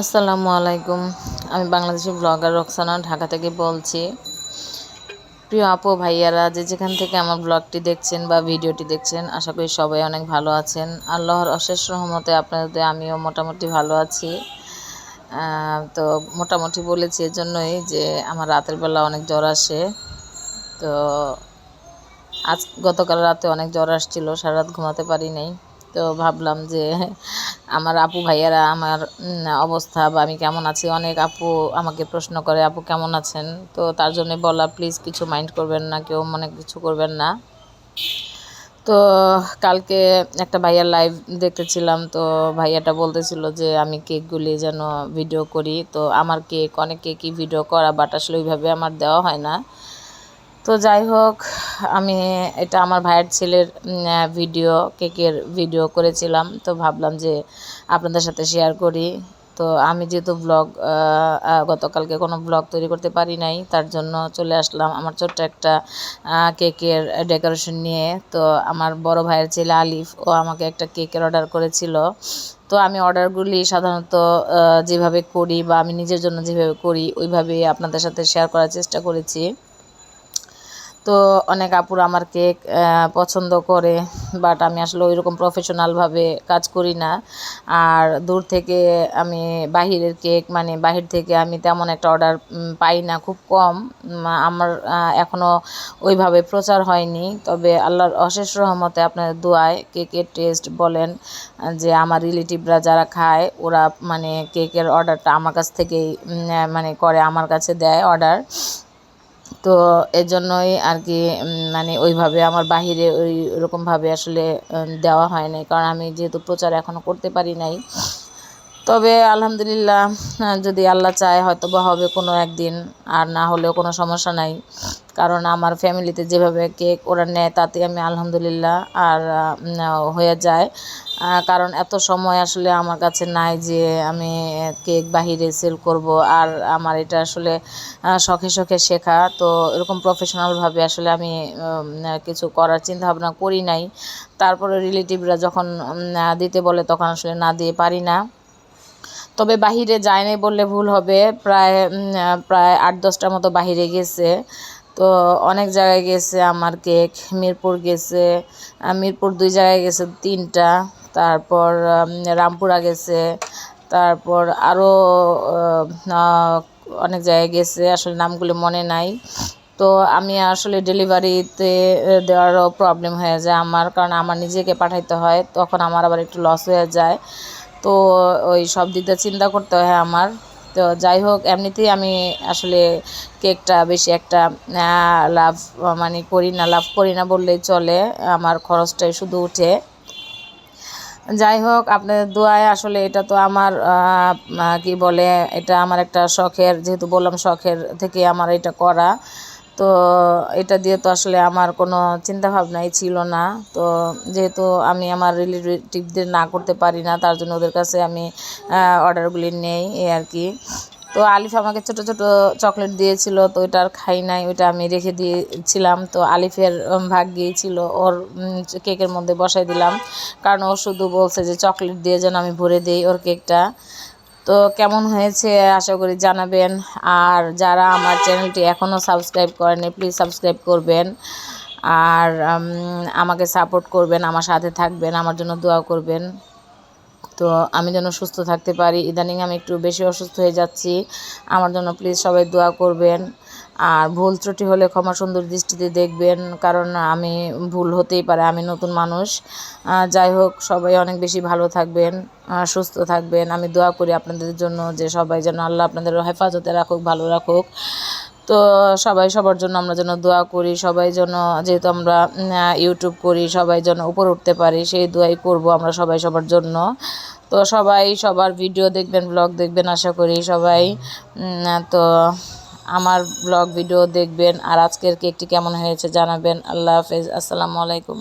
আসসালামু আলাইকুম। আমি বাংলাদেশি ব্লগার রক্সানা ঢাকা থেকে বলছি। প্রিয় আপু, ভাইয়ারা, যে যেখান থেকে আমার ব্লগটি দেখছেন বা ভিডিওটি দেখছেন, আশা করি সবাই অনেক ভালো আছেন। আল্লাহর অশেষ রহমতে আপনাদের আমিও মোটামুটি ভালো আছি। তো মোটামুটি বলেছি এর জন্যই যে আমার রাতের বেলা অনেক জ্বর আসে। তো আজ গতকাল রাতে অনেক জ্বর আসছিল সারা রাত ঘুমাতে পারি নাই। তো ভাবলাম যে আমার আপু ভাইয়ারা, আমার অবস্থা বা আমি কেমন আছি? অনেক আপু আমাকে প্রশ্ন করে, আপু কেমন আছেন? তো তার জন্য বলা, প্লিজ কিছু মাইন্ড করবেন না, কেউ মনে কিছু করবেন না। তো কালকে একটা ভাইয়ার লাইভ দেখতেছিলাম, তো ভাইয়াটা বলতেছিল যে, আমি কেকগুলি যেন ভিডিও করি। তো আমার কেক, অনেক কেকই ভিডিও করা, বাট আসলে ওইভাবে আমার দেওয়া হয় না। তো যাই হোক, আমি এটা আমার ভাইয়ের ছেলের ভিডিও কেকের ভিডিও করেছিলাম। তো ভাবলাম যে আপনাদের সাথে শেয়ার করি। তো আমি যেহেতু ব্লগ গতকালকে কোনো ব্লগ তৈরি করতে পারি নাই, তার জন্য চলে আসলাম আমার ছোট্ট একটা কেকের ডেকোরেশন নিয়ে। তো আমার বড় ভাইয়ের ছেলে আলিফ, ও আমাকে একটা কেকের অর্ডার করেছিল। তো আমি অর্ডারগুলি সাধারণত যেভাবে করি বা আমি নিজের জন্য যেভাবে করি ওইভাবে আপনাদের সাথে শেয়ার করার চেষ্টা করেছি। তো অনেক আপুরা আমার কেক পছন্দ করে বাট আমি আসলে ওই রকম প্রফেশনালভাবে কাজ করি না। আর দূর থেকে আমি বাহিরের কেক মানে বাহির থেকে আমি তেমন একটা অর্ডার পাই না, খুব কম। আমার এখনও ওইভাবে প্রচার হয়নি। তবে আল্লাহর অশেষ রহমতে আপনার দোয়ায় কেকের টেস্ট বলেন, যে আমার রিলেটিভরা যারা খায়, ওরা মানে কেকের অর্ডারটা আমার কাছ থেকেই মানে করে, আমার কাছে দেয় অর্ডার তো এর জন্যই আর কি মানে ওইভাবে আমার বাহিরে ওই রকমভাবে আসলে দেওয়া হয় নাই। কারণ আমি যেহেতু প্রচার এখনও করতে পারি নাই তবে আলহামদুলিল্লাহ যদি আল্লাহ চায় হয়তো বা হবে কোনো একদিন, আর না হলেও কোনো সমস্যা নাই। কারণ আমার ফ্যামিলিতে যেভাবে কেক ওরা নেয়, তাতে আমি আলহামদুলিল্লাহ আর হয়ে যায়। কারণ এত সময় আসলে আমার কাছে নাই যে আমি কেক বাহিরে সেল করব, আর আমার এটা আসলে শখে শখে শেখা। তো এরকম প্রফেশনালভাবে আসলে আমি কিছু করার চিন্তা ভাবনা করি নাই। তারপরে রিলেটিভরা যখন দিতে বলে, তখন আসলে না দিয়ে পারি না। তবে বাহিরে যায় নাই বললে ভুল হবে। প্রায় প্রায় আট, দশটার মতো বাহিরে গেছে। তো অনেক জায়গায় গেছে, আমার কেক, মিরপুর গেছে মিরপুর দুই জায়গায় গেছে, তিনটা। তারপর রামপুরা গেছে। তারপর আরও অনেক জায়গায় গেছে, আসলে নামগুলো মনে নাই। তো আমি আসলে ডেলিভারিতে দেওয়ারও প্রবলেম হয়ে যায় আমার। কারণ আমার নিজেকে পাঠাইতে হয়, তখন আমার আবার একটু লস হয়ে যায়। তো ওই সব দিকটা চিন্তা করতে হয় আমার। তো যাই হোক, এমনিতেই আমি আসলে কেকটা বেশি একটা লাভ মানে করি না, লাভ করি না বললেই চলে। আমার খরচটাই শুধু উঠে। যাই হোক, আপনাদের দোয়ায় আসলে এটা তো আমার কি বলে, এটা আমার একটা শখের, যেহেতু বললাম শখের থেকে আমার এটা করা। তো এটা দিয়ে তো আসলে আমার কোনো চিন্তাভাবনাই ছিল না। তো যেহেতু আমি আমার রিলেটিভদের না করতে পারি না, তার জন্য ওদের কাছে আমি অর্ডারগুলি নেই এই আর কি। তো আলিফ আমাকে ছোট ছোট চকলেট দিয়েছিল, তো ওইটা আর খাই নাই, ওইটা আমি রেখে দিয়েছিলাম। তো আলিফের ভাগ্যেই ছিল, ওর কেকের মধ্যে বসাই দিলাম। কারণ ও শুধু বলছে যে চকলেট দিয়ে যেন আমি ভরে দিই ওর কেকটা তো কেমন হয়েছে আশা করি জানাবেন। আর যারা আমার চ্যানেলটি এখনও সাবস্ক্রাইব করেনি প্লিজ সাবস্ক্রাইব করবেন। আর আমাকে সাপোর্ট করবেন, আমার সাথে থাকবেন, আমার জন্য দোয়া করবেন। তো আমি যেন সুস্থ থাকতে পারি। ইদানিং আমি একটু বেশি অসুস্থ হয়ে যাচ্ছি। আমার জন্য প্লিজ সবাই দোয়া করবেন। আর ভুল ত্রুটি হলে ক্ষমা সুন্দর দৃষ্টিতে দেখবেন। কারণ আমি ভুল হতেই পারে, আমি নতুন মানুষ। যাই হোক, সবাই অনেক বেশি ভালো থাকবেন সুস্থ থাকবেন। আমি দোয়া করি আপনাদের জন্য যে সবাই যেন আল্লাহ আপনাদের হেফাজতে রাখুক, ভালো রাখুক। তো সবাই সবার জন্য আমরা যেন দোয়া করি, সবাই যেন যেহেতু আমরা ইউটিউব করি, সবাই যেন উপরে উঠতে পারি, সেই দোয়াই করব আমরা সবাই সবার জন্য। তো সবাই সবার ভিডিও দেখবেন ব্লগ দেখবেন আশা করি সবাই। তো আমার ব্লগ ভিডিও দেখবেন আর আজকের কেকটি কেমন হয়েছে জানাবেন। আল্লাহ হাফেজ, আসসালামু আলাইকুম।